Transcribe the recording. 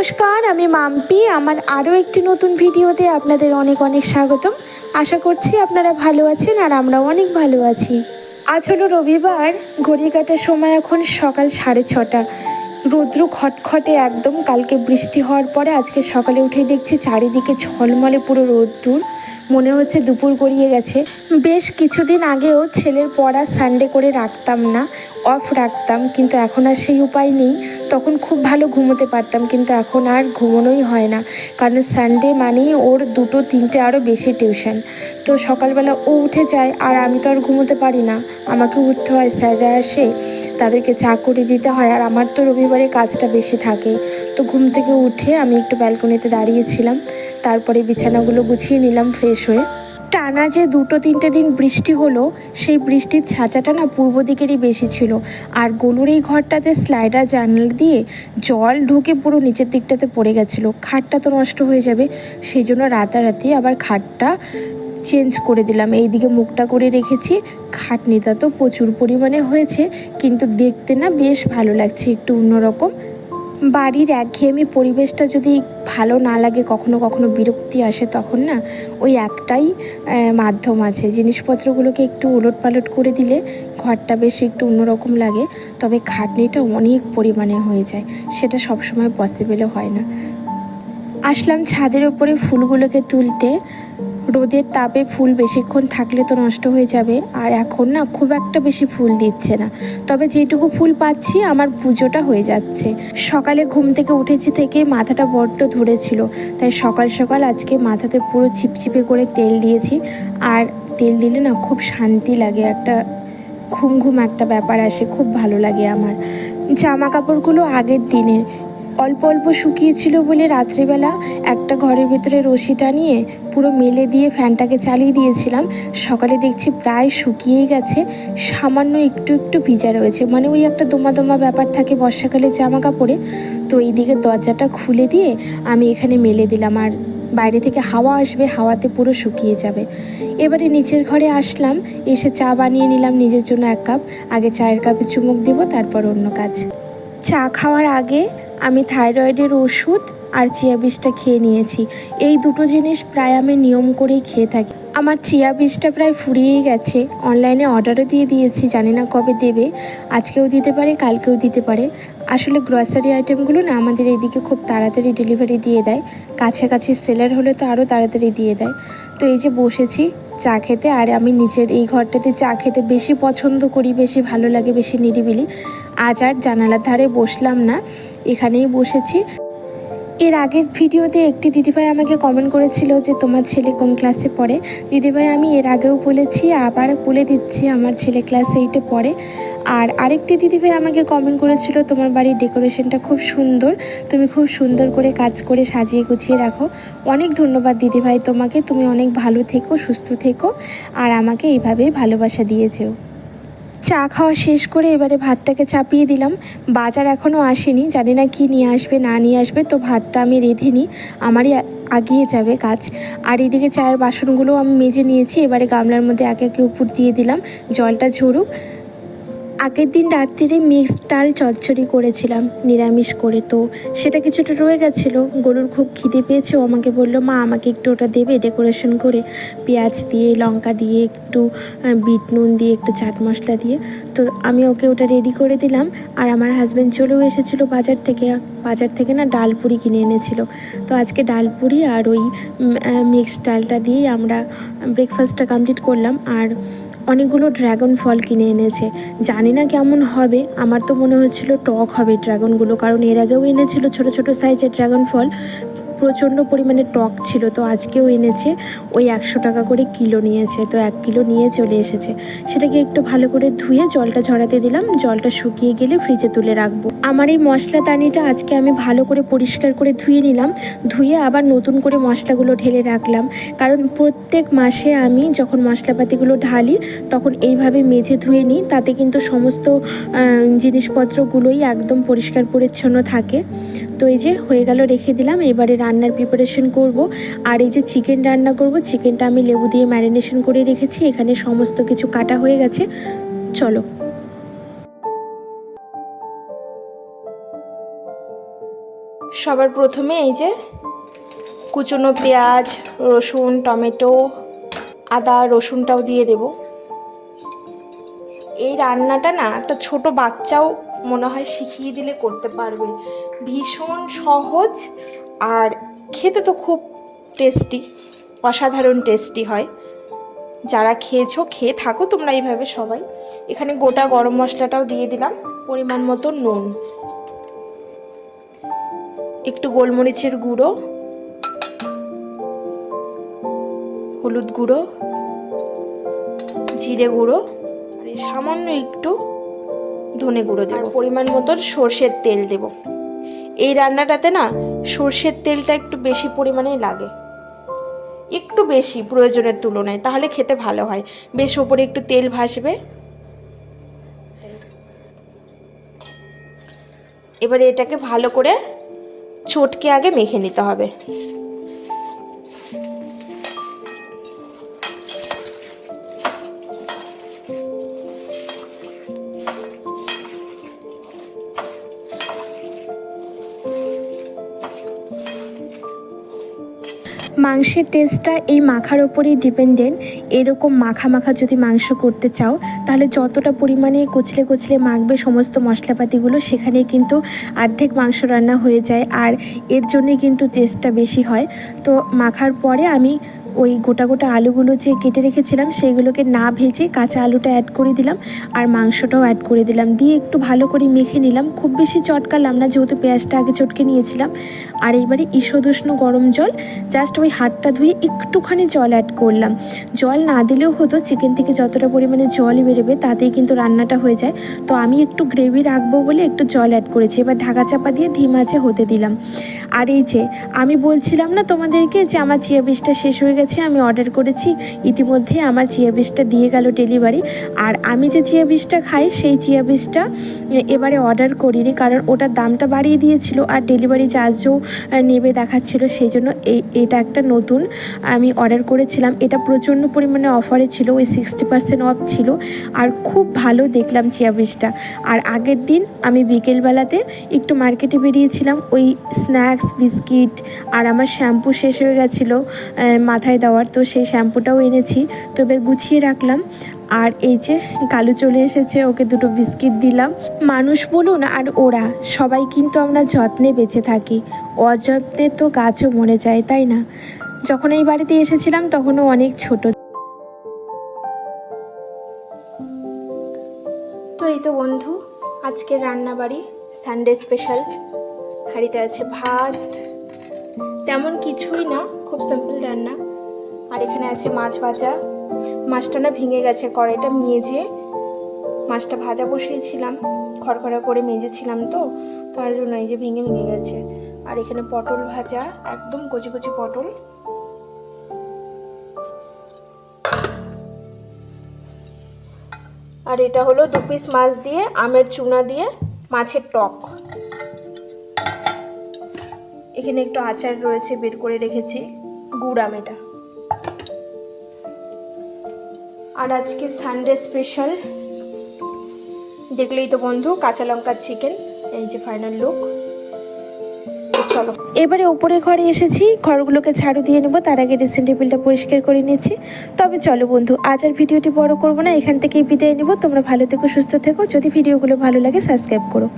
নমস্কার, আমি মাম্পি। আমার আরও একটি নতুন ভিডিওতে আপনাদের অনেক অনেক স্বাগতম। আশা করছি আপনারা ভালো আছেন আর আমরাও অনেক ভালো আছি। আজ হলো রবিবার, ঘড়ি কাটার সময় এখন সকাল সাড়ে ছটা। রৌদ্র খটখটে একদম, কালকে বৃষ্টি হওয়ার পরে আজকে সকালে উঠে দেখছি চারিদিকে ঝলমলে পুরো রোদ্দুর। মনে হচ্ছে দুপুর গড়িয়ে গেছে। বেশ কিছুদিন আগেও ছেলের পড়া সানডে করে রাখতাম না অফ রাখতাম, কিন্তু এখন আর সেই উপায় নেই। তখন খুব ভালো ঘুমোতে পারতাম, কিন্তু এখন আর ঘুমোনোই হয় না। কারণ সানডে মানেই ওর দুটো তিনটে আরও বেশি টিউশন। তো সকালবেলা ও উঠে যায়, আর আমি তো আর ঘুমোতে পারি না। আমাকে উঠতে হয় স্যাররা আসে তাদেরকে চা করে দিতে হয়, আর আমার তো রবিবারে কাজটা বেশি থাকে। তো ঘুম থেকে উঠে আমি একটু ব্যালকনিতে দাঁড়িয়েছিলাম তারপরে বিছানাগুলো গুছিয়ে নিলাম ফ্রেশ হয়ে। টানা যে দুটো তিনটে দিন বৃষ্টি হলো, সেই বৃষ্টির ছাঁচাটা না পূর্ব দিকেরই বেশি ছিল। আর গোলুর এই ঘরটাতে স্লাইডার জানলা দিয়ে জল ঢুকে পুরো নিচের দিকটাতে পড়ে গেছিল। খাটটা তো নষ্ট হয়ে যাবে, সেই জন্য রাতারাতি আবার খাটটা চেঞ্জ করে দিলাম। এই দিকে মুখটা করে রেখেছি, খাটনিটা তো প্রচুর পরিমাণে হয়েছে, কিন্তু দেখতে না বেশ ভালো লাগছে, একটু অন্যরকম। বাড়ির একঘেয়েমি পরিবেশটা যদি ভালো না লাগে, কখনো কখনো বিরক্তি আসে, তখন না ওই একটাই মাধ্যম আছে। জিনিসপত্রগুলোকে একটু উলট পালট করে দিলে ঘরটা বেশ একটু অন্যরকম লাগে, তবে খাটনিটা অনেক পরিমাণে হয়ে যায়। সেটা সবসময় পসিবলও হয় না। আসলাম ছাদের ওপরে ফুলগুলোকে তুলতে। রোদের তাপে ফুল বেশিক্ষণ থাকলে তো নষ্ট হয়ে যাবে। আর এখন না খুব একটা বেশি ফুল দিচ্ছে না। তবে যেটুকু ফুল পাচ্ছি, আমার পুজোটা হয়ে যাচ্ছে। সকালে ঘুম থেকে উঠেছি থেকে মাথাটা বড্ড ধরেছিল। তাই সকাল সকাল আজকে মাথাতে পুরো চিপচিপে করে তেল দিয়েছি। আর তেল দিলে না খুব শান্তি লাগে, একটা ঘুম ঘুম একটা ব্যাপার আসে, খুব ভালো লাগে আমার। জামা কাপড়গুলো আগের দিনের। অল্প অল্প শুকিয়েছিল বলে রাত্রিবেলা একটা ঘরের ভেতরে রশি টানিয়ে পুরো মেলে দিয়ে ফ্যানটাকে চালিয়ে দিয়েছিলাম। সকালে দেখছি প্রায় শুকিয়েই গেছে, সামান্য একটু একটু ভিজা রয়েছে। মানে ওই একটা দোমা দোমা ব্যাপার থাকে বর্ষাকালে জামা কাপড়ে তো এইদিকে দরজাটা খুলে দিয়ে আমি এখানে মেলে দিলাম আর বাইরে থেকে হাওয়া আসবে, হাওয়াতে পুরো শুকিয়ে যাবে। এবারে নিচের ঘরে আসলাম, এসে চা বানিয়ে নিলাম নিজের জন্য এক কাপ। আগে চায়ের কাপে চুমুক দিব, তারপর অন্য কাজ। চা খাওয়ার আগে আমি থাইরয়েডের ওষুধ আর চিয়া বীজটা খেয়ে নিয়েছি। এই দুটো জিনিস প্রায় আমি নিয়ম করেই খেয়ে থাকি। আমার চিয়া বীজটা প্রায় ফুরিয়েই গেছে। অনলাইনে অর্ডারও দিয়ে দিয়েছি, জানি না কবে দেবে। আজকেও দিতে পারে, কালকেও দিতে পারে। আসলে গ্রসারি আইটেমগুলো না আমাদের এইদিকে খুব তাড়াতাড়ি ডেলিভারি দিয়ে দেয়। কাছাকাছি সেলার হলে তো আরও তাড়াতাড়ি দিয়ে দেয়। তো এই যে বসেছি চা খেতে, আর আমি নিচের এই ঘরটাতে চা খেতে বেশি পছন্দ করি, বেশি ভালো লাগে, বেশি নিরিবিলি। আজ আর জানালার ধারে বসলাম না, এখানেই বসেছি। এর আগের ভিডিওতে একটি দিদিভাই আমাকে কমেন্ট করেছিল যে, তোমার ছেলে কোন ক্লাসে পড়ে? দিদিভাই, আমি এর আগেও বলেছি, আবার বলে দিচ্ছি, আমার ছেলে ক্লাস এইটে পড়ে। আর আরেকটি দিদিভাই আমাকে কমেন্ট করেছিল, তোমার বাড়ির ডেকোরেশনটা খুব সুন্দর, তুমি খুব সুন্দর করে কাজ করে সাজিয়ে গুছিয়ে রাখো। অনেক ধন্যবাদ দিদিভাই তোমাকে, তুমি অনেক ভালো থেকো, সুস্থ থেকো, আর আমাকে এইভাবেই ভালোবাসা দিয়েছেও চা খাওয়া শেষ করে এবারে ভাতটাকে চাপিয়ে দিলাম। বাজার এখনও আসেনি, জানি না কি নিয়ে আসবে, না নিয়ে আসবে, তো ভাতটা আমি রেঁধে নিই। আমারই আগিয়ে যাবে কাজ। আর এদিকে চায়ের বাসনগুলো আমি মেজে নিয়েছি, এবারে গামলার মধ্যে একে একে উপর দিয়ে দিলাম। জলটা ঝরুক। আগের দিন রাত্রিরে মিক্সড ডাল চচ্চড়ি করেছিলাম, নিরামিষ করে তো। সেটা কিছুটা রয়ে গেছিল। গরুর খুব খিদে পেয়েছে, ও আমাকে বলল, মা, আমাকে একটু ওটা দেবে ডেকোরেশন করে। পেঁয়াজ দিয়ে, লঙ্কা দিয়ে, একটু বিট নুন দিয়ে, একটু চাট মশলা দিয়ে। তো আমি ওকে ওটা রেডি করে দিলাম। আর আমার হাজব্যান্ড চলেও এসেছিল বাজার থেকে। বাজার থেকে না ডাল পুরি কিনে এনেছিল। তো আজকে ডাল পুরি আর ওই মিক্সড ডালটা দিয়েই আমরা ব্রেকফাস্টটা কমপ্লিট করলাম। আর অনেকগুলো ড্র্যাগন ফল কিনে এনেছে। জানি না কেমন হবে। আমার তো মনে হচ্ছিল টক হবে ড্র্যাগনগুলো কারণ এর আগেও এনেছিল ছোট ছোট সাইজের ড্র্যাগন ফল প্রচণ্ড পরিমাণে টক ছিল, তো আজকেও এনেছে। ওই একশো টাকা করে কিলো নিয়েছে, তো এক কিলো নিয়ে চলে এসেছে। সেটাকে একটু ভালো করে ধুয়ে জলটা ঝরাতে দিলাম। জলটা শুকিয়ে গেলে ফ্রিজে তুলে রাখব। আমার এই মশলা দানিটা আজকে আমি ভালো করে পরিষ্কার করে ধুয়ে নিলাম। ধুয়ে আবার নতুন করে মশলাগুলো ঢেলে রাখলাম। কারণ প্রত্যেক মাসে আমি যখন মশলাপাতিগুলো ঢালি, তখন এইভাবে মেঝে ধুয়ে নিই। তাতে কিন্তু সমস্ত জিনিসপত্রগুলোই একদম পরিষ্কার পরিচ্ছন্ন থাকে। তো এই যে হয়ে গেল, রেখে দিলাম। এবারে রান্নার প্রিপারেশন করব। আর এই যে চিকেন রান্না করব চিকেনটা আমি লেবু দিয়ে ম্যারিনেশন করে রেখেছি। এখানে সমস্ত কিছু কাটা হয়ে গেছে। চলো। সবার প্রথমে এই যে কুচনো পেঁয়াজ, রসুন, টমেটো, আদা, রসুনটাও দিয়ে দেব। এই রান্নাটা না একটা ছোট বাচ্চাও মনে হয় শিখিয়ে দিলে করতে পারবে। ভীষণ সহজ আর খেতে তো খুব টেস্টি অসাধারণ টেস্টি হয়। যারা খেয়েছো, খেয়ে থাকো তোমরা এইভাবে সবাই। এখানে গোটা গরম মশলাটাও দিয়ে দিলাম, পরিমাণ মতো নুন। একটু গোলমরিচের গুঁড়ো, হলুদ গুঁড়ো, জিরে গুঁড়ো সামান্য একটু ধনে গুঁড়ো দেবো। পরিমাণ মতো সর্ষের তেল দেব। এই রান্নাটাতে না সর্ষের তেলটা একটু বেশি পরিমাণেই লাগে। একটু বেশি প্রয়োজনের তুলনায়, তাহলে খেতে ভালো হয়। বেশ ওপরে একটু তেল ভাসবে। এবারে এটাকে ভালো করে চটকে আগে মেখে নিতে হবে। মাংসের টেস্টটা এই মাখার ওপরেই ডিপেন্ডেন্ট এরকম মাখা মাখা যদি মাংস করতে চাও, তাহলে যতটা পরিমাণে কচলে কচলে মাখবে সমস্ত মশলাপাতিগুলো সেখানে কিন্তু অর্ধেক মাংস রান্না হয়ে যায়। আর এর জন্যে কিন্তু টেস্টটা বেশি হয়। তো মাখার পরে আমি ওই গোটা গোটা আলুগুলো যে কেটে রেখেছিলাম, সেগুলোকে না ভেজে কাঁচা আলুটা অ্যাড করে দিলাম আর মাংসটাও অ্যাড করে দিলাম। দিয়ে একটু ভালো করে মেখে নিলাম। খুব বেশি চটকালাম না, যেহেতু পেঁয়াজটা আগে চটকে নিয়েছিলাম। আর এইবারে ঈষদুষ্ণ গরম জল জাস্ট ওই হাতটা ধুয়ে একটুখানি জল অ্যাড করলাম। জল না দিলেও হতো চিকেন থেকে যতটা পরিমাণে জল বেরোবে তাতেই কিন্তু রান্নাটা হয়ে যায়। তো আমি একটু গ্রেভি রাখব বলে একটু জল অ্যাড করেছি। এবার ঢাকা চাপা দিয়ে ধিমাচে হতে দিলাম। আর এই যে, আমি বলছিলাম না তোমাদেরকে যে আমার চিয়া বীজটা শেষ হয়ে গেছে আমি অর্ডার করেছি। ইতিমধ্যে আমার চিয়া বীজটা দিয়ে গেল ডেলিভারি আর আমি যে চিয়া বীজটা খাই সেই চিয়া বীজটা এবারে অর্ডার করিনি কারণ ওটার দামটা বাড়িয়ে দিয়েছিল আর ডেলিভারি চার্জও নেবে দেখাচ্ছিল। সেই জন্য এই এটা একটা নতুন আমি অর্ডার করেছিলাম। এটা প্রচণ্ড পরিমাণে অফারে ছিল ওই সিক্সটি পার্সেন্ট অফ ছিল। আর খুব ভালো দেখলাম চিয়া বীজটা। আর আগের দিন আমি বিকেলবেলাতে একটু মার্কেটে বেরিয়েছিলাম ওই স্ন্যাক্স বিস্কিট আর আমার শ্যাম্পু শেষ হয়ে গেছিল আহ, মাথায় দেওয়ার, তো সেই শ্যাম্পুটাও এনেছি। তো এবার গুছিয়ে রাখলাম। আর এই যে কালু চলে এসেছে, ওকে দুটো বিস্কিট দিলাম। মানুষ বলুন আর ওরা, সবাই কিন্তু আমরা যত্নে বেঁচে থাকি। অযত্নে তো গাছও মরে যায়, তাই না? যখন এই বাড়িতে এসেছিলাম, তখনও অনেক ছোট। তো এই তো বন্ধু, আজকের রান্নাবাড়ি সানডে স্পেশাল হাঁড়িতে আছে ভাত। তেমন কিছুই না, খুব সিম্পল রান্না। আর এখানে আছে মাছ ভাজা। মাছটা না ভেঙে গেছে, কড়াইটা মেজে মাছটা ভাজা বসিয়েছিলাম, খড়খড়া করে মেজেছিলাম তো, তার জন্য এই যে ভেঙে ভেঙে গেছে। আর এখানে পটল ভাজা, একদম কচি কচি পটল। আর এটা হলো দু পিস মাছ দিয়ে, আমের চুনা দিয়ে মাছের টক। এখানে একটু আচার রয়েছে, বের করে রেখেছি, গুড় আম এটা। আর আজকে সানডে স্পেশাল দেখলেই তো বন্ধু, কাঁচা লঙ্কার চিকেন এই যে ফাইনাল লুক চলো। এবারে ওপরে ঘরে এসেছি, ঘরগুলোকে ঝাড়ু দিয়ে নেব, তার আগে ড্রেসিং টেবিলটা পরিষ্কার করে নিচ্ছি। তবে চলো বন্ধু, আজ আর ভিডিওটি বড় করব না, এখান থেকেই বিদায় নেব। তোমরা ভালো থেকো, সুস্থ থেকো। যদি ভিডিওগুলো ভালো লাগে সাবস্ক্রাইব করো।